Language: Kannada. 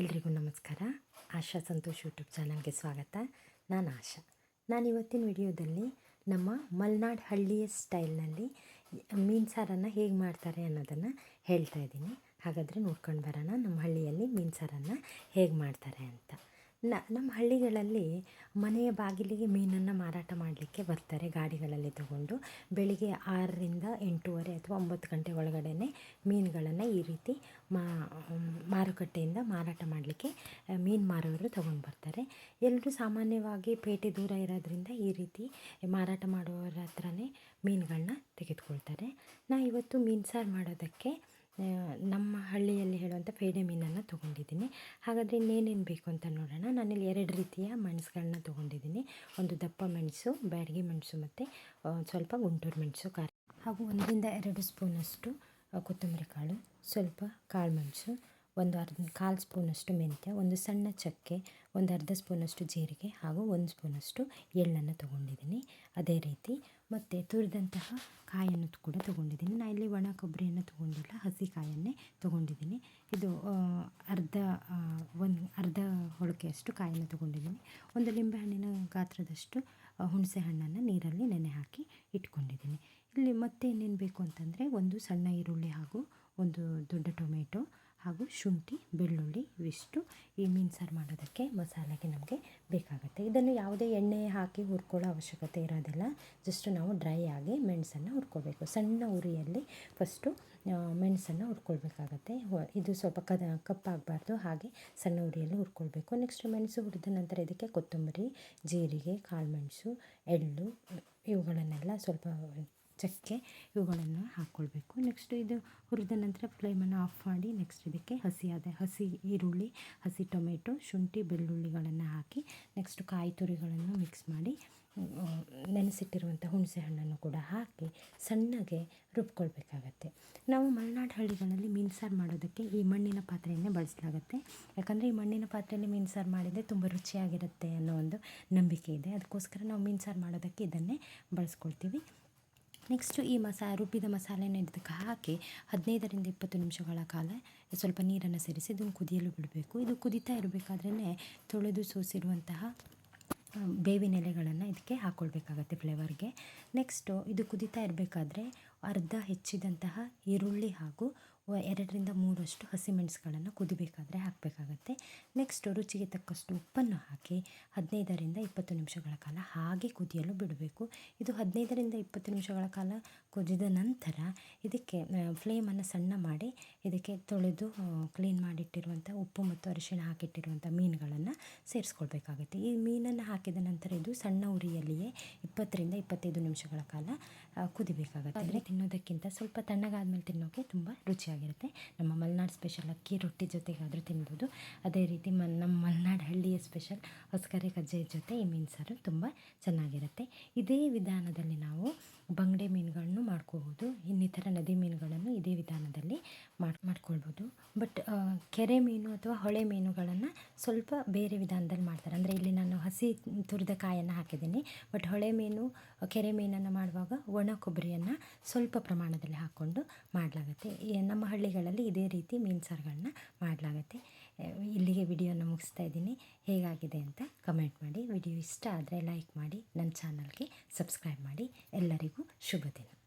ಎಲ್ರಿಗೂ ನಮಸ್ಕಾರ. ಆಶಾ ಸಂತೋಷ್ ಯೂಟ್ಯೂಬ್ ಚಾನಲ್ಗೆ ಸ್ವಾಗತ. ನಾನು ಆಶಾ. ನಾನು ಇವತ್ತಿನ ವಿಡಿಯೋದಲ್ಲಿ ನಮ್ಮ ಮಲ್ನಾಡ್ ಹಳ್ಳಿಯ ಸ್ಟೈಲ್ನಲ್ಲಿ ಮೀನು ಸಾರನ್ನು ಹೇಗೆ ಮಾಡ್ತಾರೆ ಅನ್ನೋದನ್ನು ಹೇಳ್ತಾ ಇದ್ದೀನಿ. ಹಾಗಾದರೆ ನೋಡ್ಕೊಂಡು ಬರೋಣ. ನಮ್ಮ ಹಳ್ಳಿಯಲ್ಲಿ ಮೀನು ಸಾರನ್ನು ಹೇಗೆ ಮಾಡ್ತಾರೆ ಅಂತ. ನ, ನಮ್ಮ ಹಳ್ಳಿಗಳಲ್ಲಿ ಮನೆಯ ಬಾಗಿಲಿಗೆ ಮೀನನ್ನು ಮಾರಾಟ ಮಾಡಲಿಕ್ಕೆ ಬರ್ತಾರೆ ಗಾಡಿಗಳಲ್ಲಿ ತಗೊಂಡು. ಬೆಳಿಗ್ಗೆ ಆರರಿಂದ ಎಂಟೂವರೆ ಅಥವಾ ಒಂಬತ್ತು ಗಂಟೆ ಒಳಗಡೆ ಮೀನುಗಳನ್ನು ಈ ರೀತಿ ಮಾರುಕಟ್ಟೆಯಿಂದ ಮಾರಾಟ ಮಾಡಲಿಕ್ಕೆ ಮೀನು ಮಾರೋರು ತಗೊಂಡು ಬರ್ತಾರೆ. ಎಲ್ಲರೂ ಸಾಮಾನ್ಯವಾಗಿ ಪೇಟೆ ದೂರ ಇರೋದ್ರಿಂದ ಈ ರೀತಿ ಮಾರಾಟ ಮಾಡುವವರ ಹತ್ರನೇ ಮೀನುಗಳನ್ನ ತೆಗೆದುಕೊಳ್ತಾರೆ. ನಾ ಇವತ್ತು ಮೀನು ಸಾರು ಮಾಡೋದಕ್ಕೆ ನಮ್ಮ ಹಳ್ಳಿಯಲ್ಲಿ ಹೇಳುವಂಥ ಪೇಡೆ ಮೀನನ್ನು ತೊಗೊಂಡಿದ್ದೀನಿ. ಹಾಗಾದರೆ ಇನ್ನೇನೇನು ಬೇಕು ಅಂತ ನೋಡೋಣ. ನಾನಿಲ್ಲಿ ಎರಡು ರೀತಿಯ ಮೆಣಸುಗಳನ್ನ ತೊಗೊಂಡಿದ್ದೀನಿ. ಒಂದು ದಪ್ಪ ಮೆಣಸು, ಬ್ಯಾಡಗಿ ಮೆಣಸು ಮತ್ತು ಸ್ವಲ್ಪ ಗುಂಟೂರು ಮೆಣಸು, ಖಾರ ಹಾಗೂ ಒಂದರಿಂದ ಎರಡು ಸ್ಪೂನಷ್ಟು ಕೊತ್ತಂಬರಿ ಕಾಳು, ಸ್ವಲ್ಪ ಕಾಳು ಮೆಣಸು, ಒಂದು ಅರ್ಧ, ಕಾಲು ಸ್ಪೂನಷ್ಟು ಮೆಂತ್ಯ, ಒಂದು ಸಣ್ಣ ಚಕ್ಕೆ, ಒಂದು ಅರ್ಧ ಸ್ಪೂನಷ್ಟು ಜೀರಿಗೆ ಹಾಗೂ ಒಂದು ಸ್ಪೂನಷ್ಟು ಎಳ್ಳನ್ನು ತೊಗೊಂಡಿದ್ದೀನಿ. ಅದೇ ರೀತಿ ಮತ್ತು ತುರಿದಂತಹ ಕಾಯನ್ನು ಕೂಡ ತೊಗೊಂಡಿದ್ದೀನಿ. ನಾನು ಇಲ್ಲಿ ಒಣ ಕೊಬ್ಬರಿಯನ್ನು ತೊಗೊಂಡಿಲ್ಲ, ಹಸಿ ಕಾಯನ್ನೇ ತೊಗೊಂಡಿದ್ದೀನಿ. ಇದು ಅರ್ಧ ಒಂದು, ಅರ್ಧ ಹೊಳಕೆಯಷ್ಟು ಕಾಯನ್ನು ತೊಗೊಂಡಿದ್ದೀನಿ. ಒಂದು ನಿಂಬೆಹಣ್ಣಿನ ಗಾತ್ರದಷ್ಟು ಹುಣಸೆ ಹಣ್ಣನ್ನು ನೀರಲ್ಲಿ ನೆನೆ ಹಾಕಿ ಇಟ್ಕೊಂಡಿದ್ದೀನಿ. ಇಲ್ಲಿ ಮತ್ತೆ ಇನ್ನೇನು ಬೇಕು ಅಂತಂದರೆ, ಒಂದು ಸಣ್ಣ ಈರುಳ್ಳಿ ಹಾಗೂ ಒಂದು ದೊಡ್ಡ ಟೊಮೆಟೊ ಹಾಗೂ ಶುಂಠಿ, ಬೆಳ್ಳುಳ್ಳಿ ಇವಿಷ್ಟು ಈ ಮೀನು ಸಾರು ಮಾಡೋದಕ್ಕೆ ಮಸಾಲೆಗೆ ನಮಗೆ ಬೇಕಾಗುತ್ತೆ. ಇದನ್ನು ಯಾವುದೇ ಎಣ್ಣೆ ಹಾಕಿ ಹುರ್ಕೊಳ್ಳೋ ಅವಶ್ಯಕತೆ ಇರೋದಿಲ್ಲ. ಜಸ್ಟ್ ನಾವು ಡ್ರೈ ಆಗಿ ಮೆಣಸನ್ನು ಹುರ್ಕೋಬೇಕು. ಸಣ್ಣ ಉರಿಯಲ್ಲಿ ಫಸ್ಟು ಮೆಣಸನ್ನು ಹುರ್ಕೊಳ್ಬೇಕಾಗತ್ತೆ. ಇದು ಸ್ವಲ್ಪ ಕದ, ಕಪ್ಪಾಗಬಾರ್ದು. ಹಾಗೆ ಸಣ್ಣ ಉರಿಯಲ್ಲಿ ಹುರ್ಕೊಳ್ಬೇಕು. ನೆಕ್ಸ್ಟ್ ಮೆಣಸು ಹುರಿದ ನಂತರ ಇದಕ್ಕೆ ಕೊತ್ತಂಬರಿ, ಜೀರಿಗೆ ಕಾಳುಮೆಣಸು ಎಳ್ಳು, ಇವುಗಳನ್ನೆಲ್ಲ ಸ್ವಲ್ಪ ಚಕ್ಕೆ ಇವುಗಳನ್ನು ಹಾಕ್ಕೊಳ್ಬೇಕು ನೆಕ್ಸ್ಟ್ ಇದು ಹುರಿದ ನಂತರ ಫ್ಲೇಮನ್ನು ಆಫ್ ಮಾಡಿ ನೆಕ್ಸ್ಟ್ ಇದಕ್ಕೆ ಹಸಿಯಾದ ಹಸಿ ಈರುಳ್ಳಿ, ಹಸಿ ಟೊಮೆಟೊ, ಶುಂಠಿ, ಬೆಳ್ಳುಳ್ಳಿಗಳನ್ನು ಹಾಕಿ ನೆಕ್ಸ್ಟ್ ಕಾಯಿ ತುರಿಗಳನ್ನು ಮಿಕ್ಸ್ ಮಾಡಿ ನೆನೆಸಿಟ್ಟಿರುವಂಥ ಹುಣಸೆ ಹಣ್ಣನ್ನು ಕೂಡ ಹಾಕಿ ಸಣ್ಣಗೆ ರುಬ್ಕೊಳ್ಬೇಕಾಗತ್ತೆ. ನಾವು ಮಲೆನಾಡು ಹಳ್ಳಿಗಳಲ್ಲಿ ಮೀನು ಸಾರು ಮಾಡೋದಕ್ಕೆ ಈ ಮಣ್ಣಿನ ಪಾತ್ರೆಯನ್ನೇ ಬಳಸಲಾಗುತ್ತೆ. ಯಾಕಂದರೆ ಈ ಮಣ್ಣಿನ ಪಾತ್ರೆಯಲ್ಲಿ ಮೀನು ಸಾರು ಮಾಡಿದರೆ ತುಂಬ ರುಚಿಯಾಗಿರುತ್ತೆ ಅನ್ನೋ ಒಂದು ನಂಬಿಕೆ ಇದೆ. ಅದಕ್ಕೋಸ್ಕರ ನಾವು ಮೀನು ಸಾರು ಮಾಡೋದಕ್ಕೆ ಇದನ್ನೇ ಬಳಸ್ಕೊಳ್ತೀವಿ. ನೆಕ್ಸ್ಟು ಈ ಮಸಾ, ರುಬ್ಬಿದ ಮಸಾಲೆಯನ್ನು ಇದಕ್ಕೆ ಹಾಕಿ ಹದಿನೈದರಿಂದ ಇಪ್ಪತ್ತು ನಿಮಿಷಗಳ ಕಾಲ ಸ್ವಲ್ಪ ನೀರನ್ನು ಸೇರಿಸಿ ಇದನ್ನು ಕುದಿಯಲು ಬಿಡಬೇಕು. ಇದು ಕುದೀತಾ ಇರಬೇಕಾದ್ರೇ ತೊಳೆದು ಸೋಸಿರುವಂತಹ ಬೇವಿನ ಎಲೆಗಳನ್ನು ಇದಕ್ಕೆ ಹಾಕ್ಕೊಳ್ಬೇಕಾಗತ್ತೆ ಫ್ಲೇವರ್ಗೆ ನೆಕ್ಸ್ಟು ಇದು ಕುದೀತಾ ಇರಬೇಕಾದ್ರೆ ಅರ್ಧ ಹೆಚ್ಚಿದಂತಹ ಈರುಳ್ಳಿ ಹಾಗೂ ಎರಡರಿಂದ ಮೂರಷ್ಟು ಹಸಿಮೆಣಸುಗಳನ್ನು ಕುದಿಬೇಕಾದ್ರೆ ಹಾಕಬೇಕಾಗತ್ತೆ. ನೆಕ್ಸ್ಟು ರುಚಿಗೆ ತಕ್ಕಷ್ಟು ಉಪ್ಪನ್ನು ಹಾಕಿ ಹದಿನೈದರಿಂದ ಇಪ್ಪತ್ತು ನಿಮಿಷಗಳ ಕಾಲ ಹಾಗೆ ಕುದಿಯಲು ಬಿಡಬೇಕು. ಇದು ಹದಿನೈದರಿಂದ ಇಪ್ಪತ್ತು ನಿಮಿಷಗಳ ಕಾಲ ಕುದಿದ ನಂತರ ಇದಕ್ಕೆ ಫ್ಲೇಮನ್ನು ಸಣ್ಣ ಮಾಡಿ ಇದಕ್ಕೆ ತೊಳೆದು ಕ್ಲೀನ್ ಮಾಡಿಟ್ಟಿರುವಂಥ ಉಪ್ಪು ಮತ್ತು ಅರಿಶಿಣ ಹಾಕಿಟ್ಟಿರುವಂಥ ಮೀನುಗಳನ್ನು ಸೇರಿಸ್ಕೊಳ್ಬೇಕಾಗುತ್ತೆ. ಈ ಮೀನನ್ನು ಹಾಕಿದ ನಂತರ ಇದು ಸಣ್ಣ ಉರಿಯಲ್ಲಿಯೇ ಇಪ್ಪತ್ತರಿಂದ ಇಪ್ಪತ್ತೈದು ನಿಮಿಷಗಳ ಕಾಲ ಕುದಿಬೇಕಾಗುತ್ತೆ. ಅಂದರೆ ತಿನ್ನೋದಕ್ಕಿಂತ ಸ್ವಲ್ಪ ತಣ್ಣಗಾದ್ಮೇಲೆ ತಿನ್ನೋಕ್ಕೆ ತುಂಬ ರುಚಿಯಾಗಿರುತ್ತೆ ನಮ್ಮ ಮಲೆನಾಡು ಸ್ಪೆಷಲ್ ಅಕ್ಕಿ ರೊಟ್ಟಿ ಜೊತೆಗಾದರೂ ತಿನ್ಬೋದು. ಅದೇ ರೀತಿ ಮ, ನಮ್ಮ ಮಲೆನಾಡು ಹಳ್ಳಿಯ ಸ್ಪೆಷಲ್ ಹೊಸಕರೆ ಕಜ್ಜಾಯ ಜೊತೆ ಈ ಮೀನು ಸಾರು ತುಂಬ ಚೆನ್ನಾಗಿರುತ್ತೆ. ಇದೇ ವಿಧಾನದಲ್ಲಿ ನಾವು ಬಂಗಡೆ ಮೀನುಗಳನ್ನು ಮಾಡ್ಕೋಬೋದು. ಇನ್ನಿತರ ನದಿ ಮೀನುಗಳನ್ನು ಇದೇ ವಿಧಾನದಲ್ಲಿ ಮಾಡಿ, ಮಾಡ್ಕೊಳ್ಬೋದು. ಬಟ್ ಕೆರೆ ಮೀನು ಅಥವಾ ಹೊಳೆ ಮೀನುಗಳನ್ನು ಸ್ವಲ್ಪ ಬೇರೆ ವಿಧಾನದಲ್ಲಿ ಮಾಡ್ತಾರೆ. ಅಂದರೆ ಇಲ್ಲಿ ನಾನು ಹಸಿ ತುರಿದ ಕಾಯನ್ನು ಹಾಕಿದ್ದೀನಿ. ಬಟ್ ಹೊಳೆ ಮೀನು, ಕೆರೆ ಮೀನನ್ನು ಮಾಡುವಾಗ ಒಣ ಕೊಬ್ಬರಿಯನ್ನು ಸ್ವಲ್ಪ ಪ್ರಮಾಣದಲ್ಲಿ ಹಾಕ್ಕೊಂಡು ಮಾಡಲಾಗುತ್ತೆ. ನಮ್ಮ ಹಳ್ಳಿಗಳಲ್ಲಿ ಇದೇ ರೀತಿ ಮೀನು ಸಾರುಗಳನ್ನ ಮಾಡಲಾಗುತ್ತೆ. ಇಲ್ಲಿಗೆ ವಿಡಿಯೋನ ಮುಗಿಸ್ತಾ ಇದ್ದೀನಿ. ಹೇಗಾಗಿದೆ ಅಂತ ಕಮೆಂಟ್ ಮಾಡಿ. ವಿಡಿಯೋ ಇಷ್ಟ ಆದರೆ ಲೈಕ್ ಮಾಡಿ. ನನ್ನ ಚಾನಲ್ಗೆ ಸಬ್ಸ್ಕ್ರೈಬ್ ಮಾಡಿ. ಎಲ್ಲರಿಗೂ ಶುಭ ದಿನ